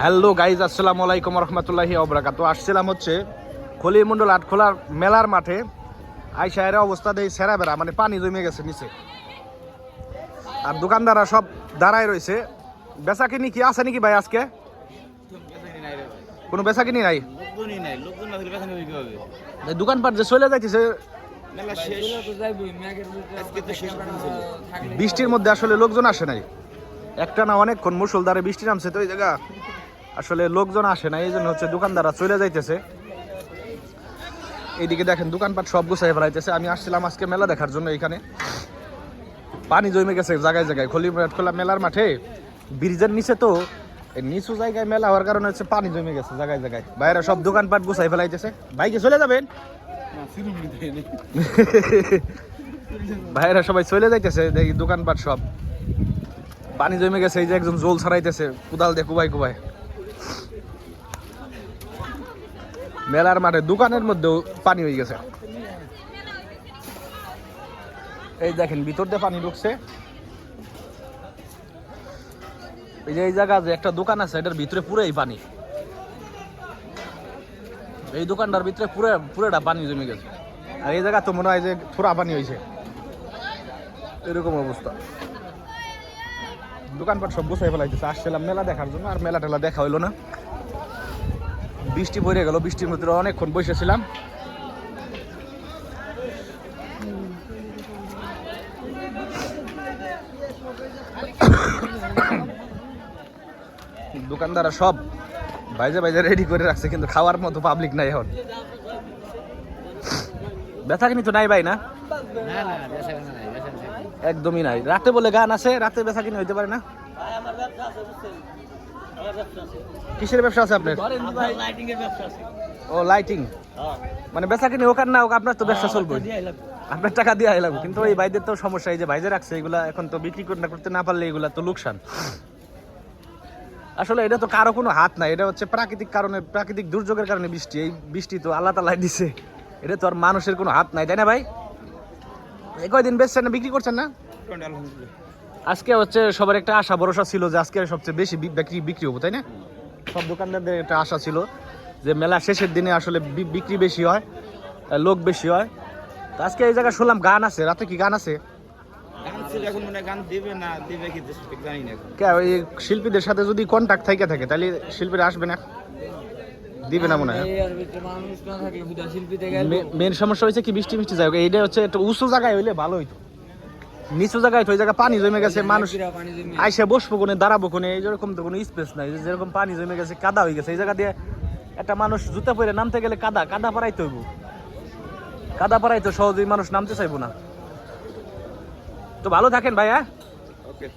Hello guys আসসালামু আলাইকুম রহমতুল্লাহি অবরাকাত আসছিলাম হচ্ছে খলিমন্ডল আটখোলার মেলার মাঠে। আইসায়ের অবস্থা দেই সেরা বেড়া মানে পানি জমে গেছে নিচে। আর দোকানদাররা সব দাঁড়ায় রয়েছে। বেচা কিনি কি আছে নাকি ভাই আজকে? কোনো বেচা কিনি নাই? দোকানপাট যে চলে যাইতেছে বৃষ্টির মধ্যে আসলে লোকজন আসে নাই। একটা না অনেকক্ষণ মুসলধারে বৃষ্টি নামছে তো ওই জায়গা। আসলে লোকজন আসে না এই জন্য হচ্ছে দোকানদাররা চলে যাইতেছে। এইদিকে দেখেন দোকানপাট সব গুছাই ফেলাইতেছে। আমি আসছিলাম আজকে মেলা দেখার জন্য এখানে পানি জমে গেছে জায়গায় জায়গায়। খলি খোলা মেলার মাঠে, ব্রিজের নিচে তো নিচু জায়গায় মেলা হওয়ার কারণে হচ্ছে পানি জমে গেছে জায়গায় জায়গায়। বাইরে সব দোকানপাট গুছাই ফেলাইতেছে। বাইকে চলে যাবেন? ভাইয়েরা সবাই চলে যাইতেছে, দেখি দোকানপাট সব। পানি জমে গেছে, এই যে একজন জল ছাড়াইতেছে, কুদাল দিয়ে কুবাই কুবাই। মেলার মাঠে, দোকানের মধ্যেও পানি হয়ে গেছে। এই দেখেন, ভিতর দিয়ে পানি ঢুকছে। এই যে এই জায়গা যে একটা দোকান আছে, এটার ভিতরে পুরোই পানি। এই দোকানটার ভিতরে পুরো, পুরোটা পানি জমে গেছে। আর এই জায়গা তো মনে হয় যে থোড়া পানি হয়েছে। এরকম অবস্থা। দোকানপাট সব গুছাই ফেলাইতেছে। আসছিলাম মেলা দেখার জন্য, আর মেলা টেলা দেখা হইল না। বৃষ্টি পড়ে গেল বৃষ্টির মধ্যে অনেকক্ষণ বসেছিলাম। দোকানদাররা সব বাইজে বাইজে রেডি করে রাখছে কিন্তু খাওয়ার মতো পাবলিক নাই এখন। ব্যথা কিনি তো নাই ভাই না? একদমই নাই। রাতে বলে গান আছে রাতে বেচা কিনে হইতে পারে না। কিসের ব্যবসা আছে আপনার? লাইটিং এর ব্যবসা আছে। ও লাইটিং মানে বেচা কিনে ওখান না হোক আপনার তো ব্যবসা চলবে। আপনার টাকা দিয়ে লাগবে। কিন্তু এই ভাইদের তো সমস্যা এই যে ভাইজে রাখছে এগুলা এখন তো বিক্রি করতে না করতে না পারলে এগুলা তো লোকসান। আসলে এটা তো কারও কোনো হাত নাই এটা হচ্ছে প্রাকৃতিক কারণে প্রাকৃতিক দুর্যোগের কারণে বৃষ্টি। এই বৃষ্টি তো আল্লাহ তালাই দিছে। এটা তো আর মানুষের কোনো হাত নাই তাই না ভাই? কয়দিন বেচছেন না বিক্রি করছেন না? আলহামদুলিল্লাহ। আজকে হচ্ছে সবার একটা আশা ভরসা ছিল যে আজকে সবচেয়ে বেশি বিক্রি বিক্রি হব তাই না? সব দোকানদারদের একটা আশা ছিল যে মেলা শেষের দিনে আসলে বিক্রি বেশি হয় লোক বেশি হয়। তো আজকে এই জায়গায় শুনলাম গান আছে রাতে কি গান আছে? গান ছিল এখন গান দেবে না দেবে কি ঠিক জানি না এখন। কে ওই শিল্পীদের সাথে যদি কন্ট্যাক্ট থাকে থাকে তাহলে শিল্পীরা আসবে না? দিবে না মনে হয়। মেন সমস্যা হয়েছে কি বৃষ্টি মিষ্টি জায়গা এইটা হচ্ছে একটা উঁচু জায়গায় হইলে ভালো হইতো। নিচু জায়গায় তো ওই জায়গায় পানি জমে গেছে মানুষ আইসে বসবো কোনে দাঁড়াবো কোনে এই রকম তো কোনো স্পেস নাই। যেরকম পানি জমে গেছে কাদা হয়ে গেছে। এই জায়গা দিয়ে একটা মানুষ জুতা পরে নামতে গেলে কাদা কাদা পাড়াইতে হইব। কাদা পাড়াইতে সহজেই মানুষ নামতে চাইব না। তো ভালো থাকেন ভাই হ্যাঁ